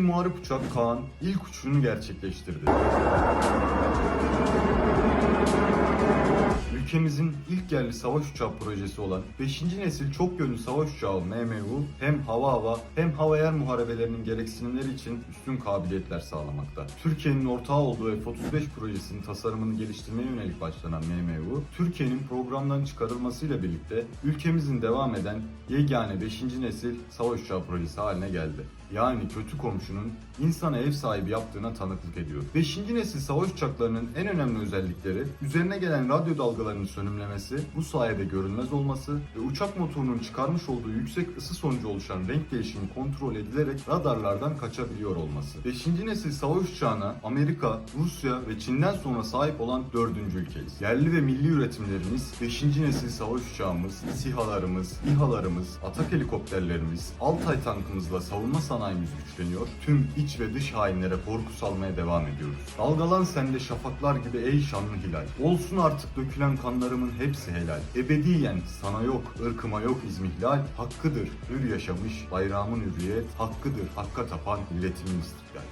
Milli Muharip Uçak Kaan ilk uçuşunu gerçekleştirdi. Ülkemizin ilk yerli savaş uçağı projesi olan 5. nesil çok yönlü savaş uçağı MMU hem hava hava hem hava yer muharebelerinin gereksinimleri için üstün kabiliyetler sağlamakta. Türkiye'nin ortağı olduğu F-35 projesinin tasarımını geliştirmeye yönelik başlanan MMU, Türkiye'nin programdan çıkarılmasıyla birlikte ülkemizin devam eden yegane 5. nesil savaş uçağı projesi haline geldi. Yani kötü komşunun insana ev sahibi yaptığına tanıklık ediyor. 5. nesil savaş uçaklarının en önemli özellikleri üzerine gelen radyo dalgalarının sönümlemesi, bu sayede görünmez olması ve uçak motorunun çıkarmış olduğu yüksek ısı sonucu oluşan renk değişimi kontrol edilerek radarlardan kaçabiliyor olması. 5. nesil savaş uçağına Amerika, Rusya ve Çin'den sonra sahip olan 4. ülkeyiz. Yerli ve milli üretimlerimiz 5. nesil savaş uçağımız, SİHA'larımız, İHA'larımız, atak helikopterlerimiz, Altay tankımızla savunma sanayimiz güçleniyor. Tüm iç ve dış hainlere korku salmaya devam ediyoruz. Dalgalan sende şafaklar gibi ey şanlı hilal. Olsun artık dökülen kanlarımın hepsi helal. Ebediyen sana yok, ırkıma yok izmihlal. Hakkıdır hür yaşamış bayrağımın hürriyet. Hakkıdır hakka tapan milletimin istiklal.